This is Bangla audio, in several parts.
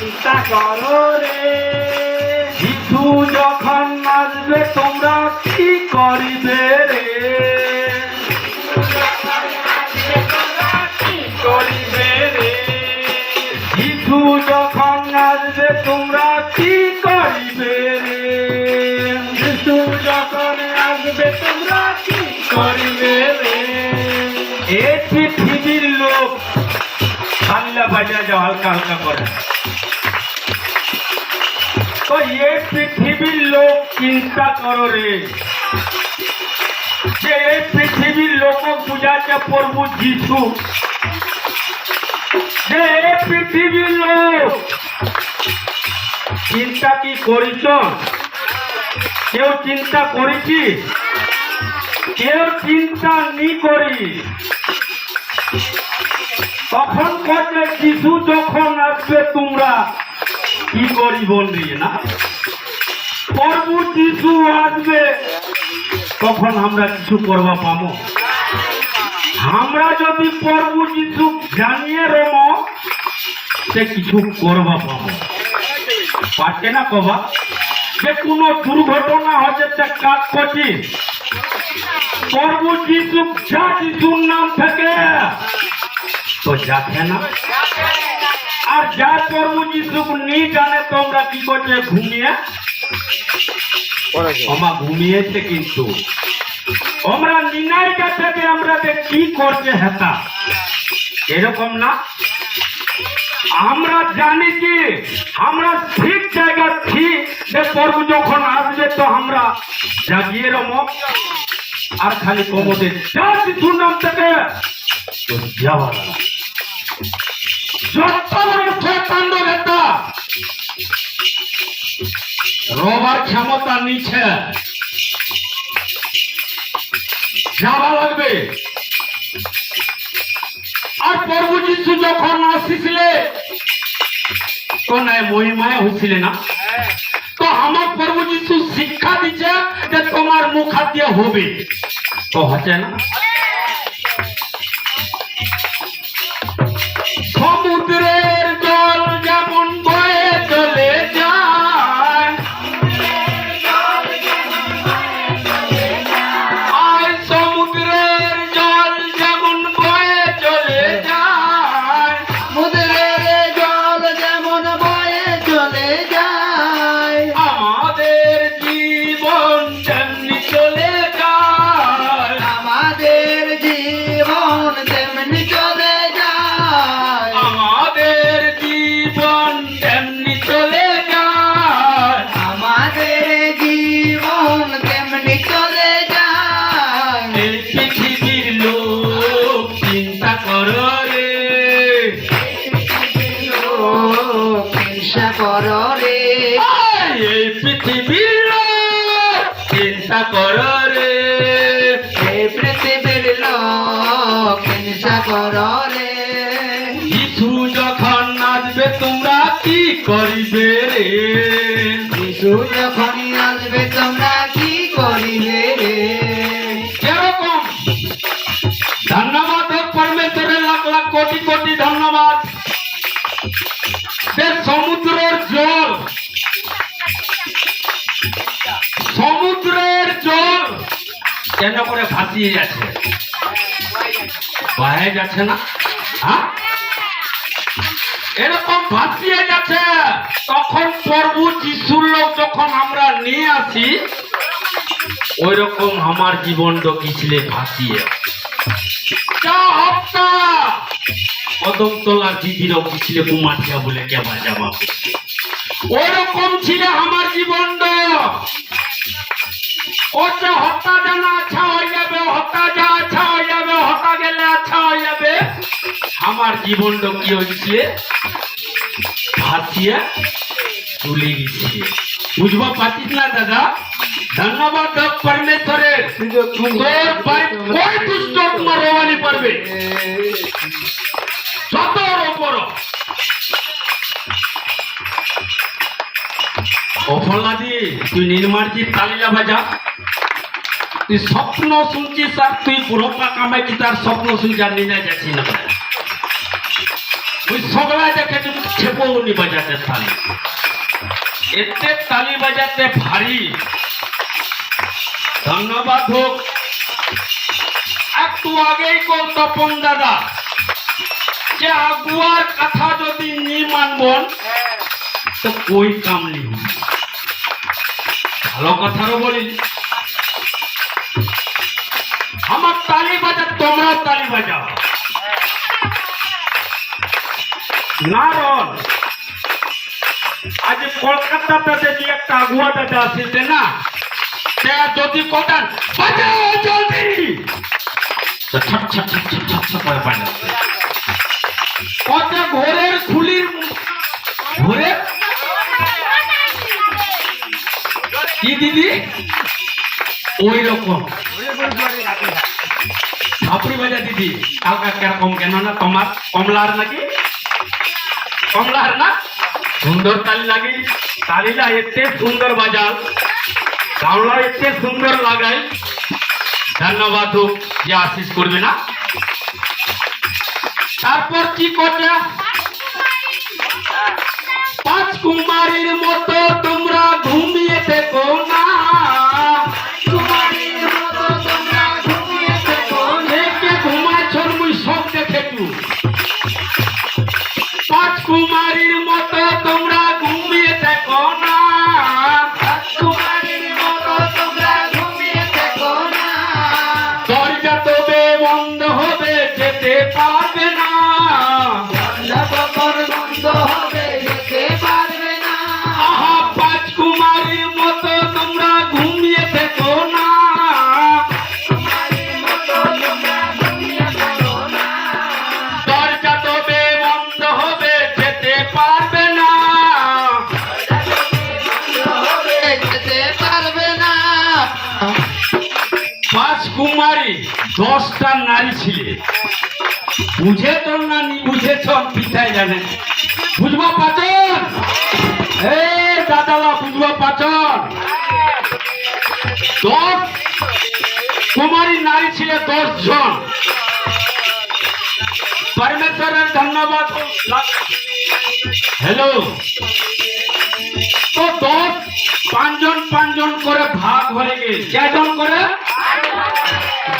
চিন্তা যিশু যখন আসবে তোমরা কি করিবে রে? করিবে রে যিশু যখন আসবে তোমরা কি করিবে রে? যিশু যখন আসবে তোমরা কি করিবে রে? এই পৃথিবীর লোক, হাল্লা বাজা যাও, হালকা হালকা করে। এই পৃথিবীর লোক চিন্তা করো রে। যে এই পৃথিবীর লোক বুঝাচ্ছে প্রভু যিশু। যে এই পৃথিবীর লোক। চিন্তা কি করিছ? কেউ চিন্তা করেছি? কেউ চিন্তা নি করি। তখন করলে শিশু যখন আসবে তোমরা কি করি বলবি না? প্রভু যিশু আসবে, তখন আমরা কিছু করবা পাবো। আমরা যদি প্রভু যিশু জানিয়ে রম, সে কিছু করবা পাবো। পারছে না কবা? যে কোনো দুর্ঘটনা হচ্ছে তা কাজ করছি। প্রভু যিশু যা যিশুর নাম থেকে। তো যাচ্ছে না। আর যা প্রভু যিশু নি জানে তোমরা কি করছে ঘুমিয়ে? আমা ঘুমিয়েছে কিন্তু। আমরা নিনাই কাছে যে আমরা কি করছে হেতা এরকম না? আমরা জানি কি আমরা ঠিক জায়গা ঠিক যে প্রভু যখন আসবে তো আমরা জাগিয়ে রম। আর খালি কমতে যা যিশুর নাম থেকে তো যাওয়া রবার ক্ষমতা নিচ্ছে। যাওয়া লাগবে। আর প্রভু যিশু যখন আসিছিলে। তো নাই মহিমায় হয়েছিলে না। তো আমার প্রভু যিশু শিক্ষা দিচ্ছে যে তোমার মুখ হাত দিয়ে হবে। তো হচ্ছে না। করো রে যিশু যখন আসবে তোমরা কি করিবে রে? যিশু যখন আসবে তোমরা কি করিবে রে? এরকম। ধন্যবাদ পরমেশ্বরের লাখ লাখ কোটি কোটি ধন্যবাদ। যে সমুদ্রের জল। সমুদ্রের জল কেন করে ভাসিয়ে যাচ্ছে? বয়ে যাচ্ছে না? হ্যাঁ? এরকম ভাসিয়ে যাচ্ছে। তখন প্রভু যিশুর লোক যখন আমরা নিয়ে আসি ওই রকম আমার জীবনটা গিয়েছিলে ভাসিয়ে। যা হপ্তা কদম তোলার দিদিরও গিয়েছিলে কুমাঠিয়া বলে কে বাজা বাবু? ওই ছিল আমার জীবনটা। ওটা হত্যা জানা আচ্ছা হয়ে যাবে হত্যা যা আচ্ছা হয়ে যাবে হত্যা গেলে আচ্ছা হয়ে যাবে আমার জীবনটা কি হয়েছে ভাসিয়ে চলে গেছে বুঝব পাচ্ছিস না দাদা? ধন্যবাদ পরমেশ্বরের। তোর বাড়ি কই দুষ্ট তোমার রোমানি পারবে? যত ওপর অফলাদি তুই নির্মাণজি তালিলা বাজা স্বপ্ন শুনছিস আর তুই বুড়ো কামাই কি তার স্বপ্ন শুনছি আর নিয়ে যাচ্ছি না। ওই সগলা দেখে তুমি ছেপৌনি বাজাতে তালি। এতে তালি বাজাতে ভারী। ধন্যবাদ হোক একটু আগেই কল তপন দাদা যে আগুয়ার কথা যদি নি মানবন তো কই কাম নি ভালো কথারও বলি তালি বাজা, তোমরাও তালি বাজাও। আজ কলকাতাতে দেখি একটা আগুয়া দাদা আসিছে না? সে যদি কটান বাজাও জলদি! ছট ছট ছট ছট ছট করে বাজাচ্ছে। কত ঘোরের খুলির ঘোরে কি দিদি? ওই রকম ঝাপড়ি বাজা দিদি। কালকা কীরকম কেন না? তোমার কমলার নাকি? কমলার না? সুন্দর তালি লাগে তালিটা এতে সুন্দর বাজাল গাওলা এতে সুন্দর লাগাই। ধন্যবাদ হোক যে আশিস করবে না। তারপর কি করবে? পাঁচ কুমারীর মতো তোমরা ঘুমিয়ে বুঝে তো না নি বুঝেছ পিতাই জানেন বুঝবা পাচন? এ, দাদালা, বুঝবা পাচন? দশ? কুমারী নারী ছিল দশ জন। পরমেশ্বরের ধন্যবাদ। হ্যালো তো দশ? পাঁচজন পাঁচজন করে ভাগ হয়ে গেল। কজন করে?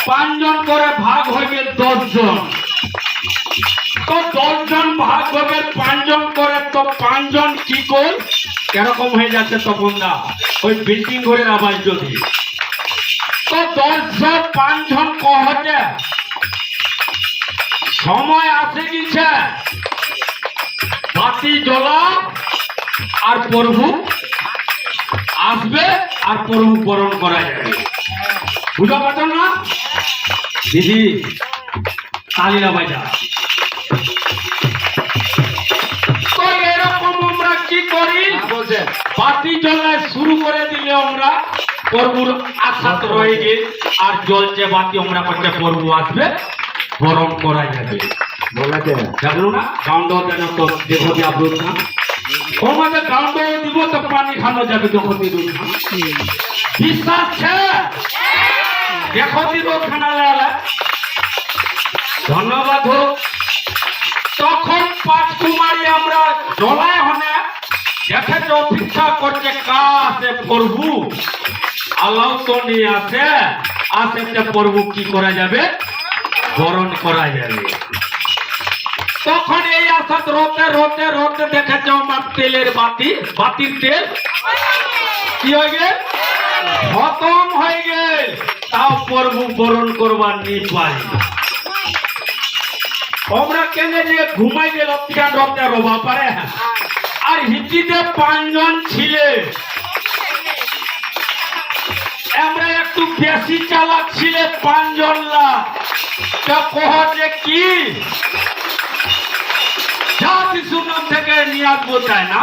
পাঁচজন করে ভাগ হয়ে গেল দশ জন। তো দশ জন ভাগ পাঁচজন করে তো পাঁচজন কি কর কেরকম হয়ে যাচ্ছে তখন দা? ওই বিল্ডিং ঘরের আওয়াজ যদি। তো দশ জন পাঁচজন কহছে সময় আসে গেছে বাতি জ্বলা আর প্রভু আসবে আর প্রভু বরণ করা যাবে। বুঝতে পারছ না? দিদি, তালিরা বাজা। তো এরকম আমরা কি করি বলছেন বাতি জ্বলা শুরু করে দিলে আমরা প্রভুর আশাত রয়ে গে আর জ্বলছে বাতি আমরা করছে প্রভু আসবে বরণ করা যাবে জানো না গান্ড দেন তো দেহতি আব্দুল খান তোমাদের দিব তো পানি খানো যাবে দেহতি দুধ খান বিশ্বাস দুধ খানা ধন্যবাদ হোক তখন পাঁচ কুমারী আমরা জলায় হনে দেখেছে অপেক্ষা করছে কা আসে প্রভু। আল্লাহ তো নিয়ে আসে আসে তে প্রভু কি করা যাবে? বরণ করা যাবে। তখন এই আসাদ রোতে রোতে রোতে দেখেছে আমার তেলের বাতি, বাতির তেল? কি হয়ে গেল? খতম হয়ে গেল। তাও প্রভু বরণ করবার নি পারি আমরা কেন যে ঘুমাই গেল রতে রবা পারে? আর হিটিতে পাঁচজন ছিলে। আমরা একটু বেশি চালাক ছিলে পাঁচজন লাখ তা কহ যে কি? যা শিশু নাম থেকে নিয়ে আসব তাই না।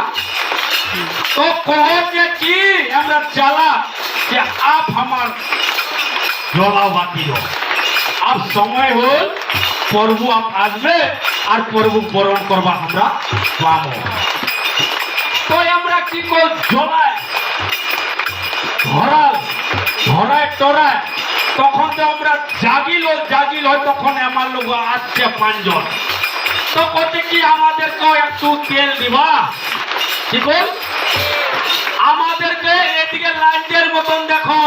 তো কহ যে কি? আমরা চালা যে আপ আমার জলা বাতি আর সময় হল, পর্ব আসবে, আর পর্ব বরণ করবা আমরা পাবো তো আমরা কি জলায় ধরায় টরায় তখন তো আমরা জাগিল জাগিল তখন আমার লোক আসছে পাঁচজন। তো কতে কি আমাদেরকে একটু তেল দিবা? কি আমাদেরকে এদিকে লাইটের মতন দেখো।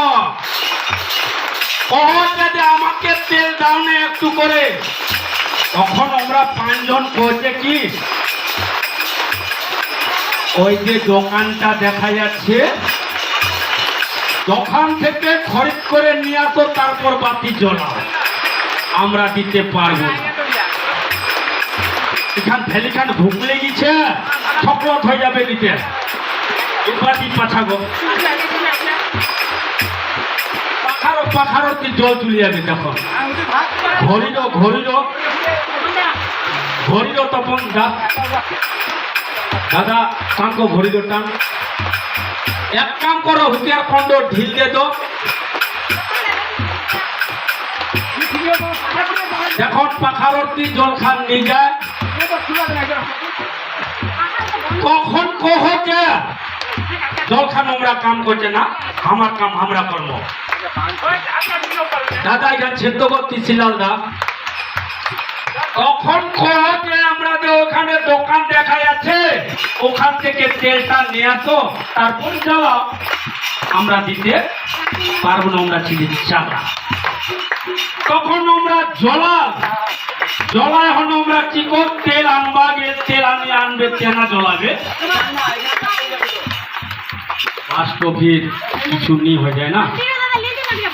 আমাকে তেল দাও না একটু করে, তখন আমরা পাঁচজন করছে কি? ওই যে দোকানটা দেখা যাচ্ছে, দোকান থেকে খরিদ করে নিয়ে আসো, তারপর বাতি জ্বলাও। আমরা দিতে পারব। এখান ফেলিখান ঢুকলে গেছে সকলত হয়ে যাবে দিতে। বাতি পাঠাবো। পাখারো পাখারো কি জল চলে যাবে তখন ঘড়ির ঘড়ির ঘড়ির তখন যা- দাদা টান কো ঘড়ির টান। এক কাম করো হুতিয়ার খন্ড ঢিল দে তো এখন পাখারতি জল খান নিয়ে কখন কহ যে জল খান আমরা কাম করছে না, আমার কাম, আমরা করব দাদা এখানে সেদ্ধ করতে শিলাল দা। তখন যে আমরা যে ওখানে দোকান দেখা যাচ্ছে, ওখান থেকে তেলটা নিয়ে আসো, তারপর জ্বালাও আমরা দিতে পারব না, আমরা ছিলি চাপা তখন আমরা জলাল জলা এখন আমরা কি কর, তেল আনবা গে, তেল আনি, আনবে, তেনা জ্বলাবে বাস্তবিক কিছু নি হয়ে যায় না।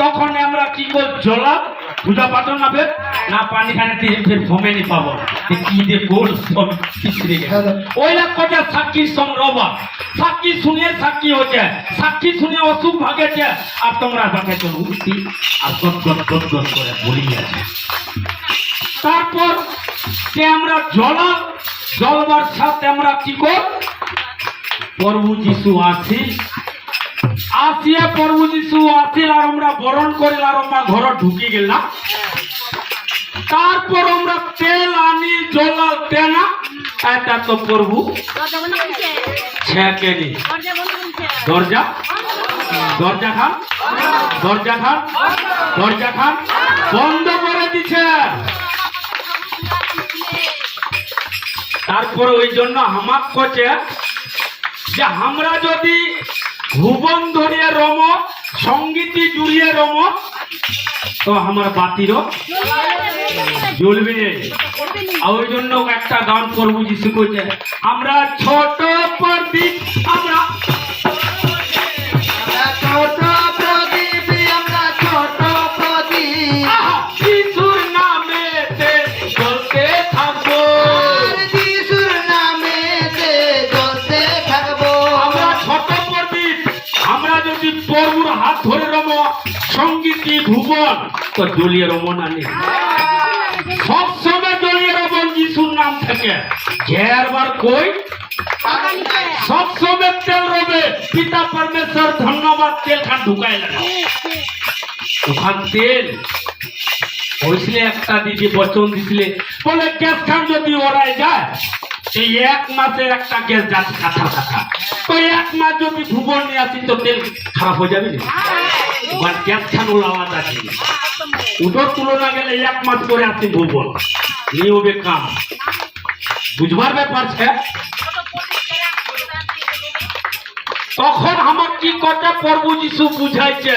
তখন আমরা কি কর জলা পূজা পাঠ না ফের? না পানি খানে ফের ভমে নি পাবো। কি দে গোল সব পিছড়ে গেছে ওই লাগ কথা সাক্ষীর সঙ্গ রবা সাক্ষী শুনিয়ে সাক্ষী হচ্ছে সাক্ষী শুনে অসুখ ভাগেছে। আর তোমরা দেখে তো উঠতি আর গদ গদ গদ গদ করে বলি আছে তারপর যে আমরা জলা জলবার সাথে আমরা কি কর প্রভু যিশু আসি। আসিয়া প্রভু যিশু আসিল আর আমরা বরণ করিল আর আমরা ঘর ঢুকি গেলাম। তারপর আমরা তেল আনি জলাল তেনা। এটা তো প্রভু। ছেকেনি দরজা? দরজা খান। দরজা খান। দরজা খান। বন্ধ করে দিছে। তারপর ওই জন্য হামাক করছে যে আমরা যদি ভুবন ধরিয়া রম, সঙ্গীতি জুড়িয়া রম। তো আমার বাতিরও। জ্বলবে। ওই জন্য একটা গান করব, যিশু কইছে, আমরা ছোট প্রদীপ আমরা ছোট সঙ্গীতি ভুবন। তো জ্বলিয়ে রব না নেই সবসময় জ্বলিয়ে রব যিশুর নাম থেকে। ঘেরবার কই? সবসময় তেল রবে। পিতা পরমেশ্বর ধন্যবাদ তেল খান ঢুকাই লাগা ওখান তেল। হয়েছিলে একটা দিদি বচন দিছিলে। বলে, গ্যাস খান যদি ওরাই যায়, সেই এক মাসে একটা গ্যাস যাচ্ছে কাঁথা কাঁথা তো এক মাস যদি ভুবন নিয়ে আসি তো তেল খারাপ হয়ে যাবে না ওখান গ্যাস খান ওলাওয়াজ আছে। উটোর তুলনা গেলে এক মাস করে আসি ভুবন নিয়ে হবে কাম। বুঝবার ব্যাপার আছে তখন আমার কি কথা প্রভু যিশু বুঝাইছে?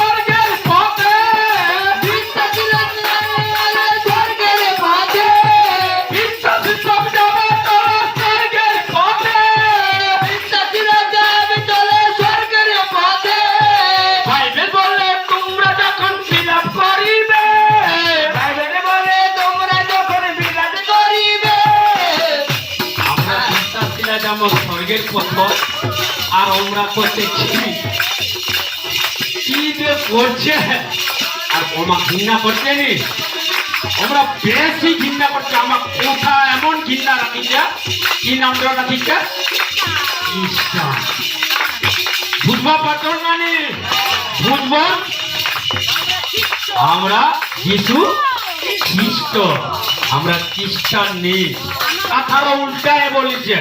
স্বর্গের আর আমরা করতেছি কি যে করছে? আর ওমা ঘৃণা করছে নি? আমরা বেশি ঘৃণা করছে। আমার কোথা এমন ঘৃণা রাখিছে কি নাম ধরে রাখিছে বুঝবা পারছ না নি? বুঝব? আমরা যিশু খ্রিস্ট। আমরা খ্রিস্টান নেই কাথার উল্টায় বলেছে।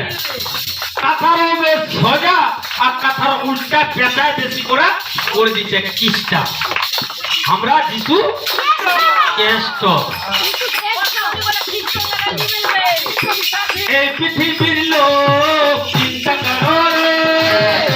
কাথার বেশ সোজা আর কাথার উল্টা পেঁচায় বেশি করে করে দিচ্ছে খ্রিস্টান আমরা যিশু পৃথিবীর লোক চিন্তা করো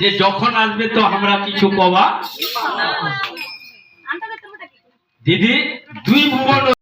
যে যখন আসবে তো আমরা কিছু কবা দিদি?